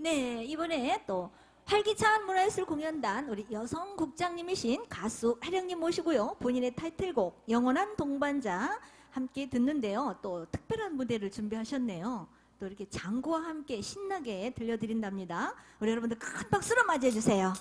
네, 이번에 또 활기찬 문화예술 공연단 우리 여성 국장님이신 가수 하령님 모시고요. 본인의 타이틀곡 영원한 동반자 함께 듣는데요. 또 특별한 무대를 준비하셨네요. 또 이렇게 장구와 함께 신나게 들려드린답니다. 우리 여러분들 큰 박수로 맞이해 주세요.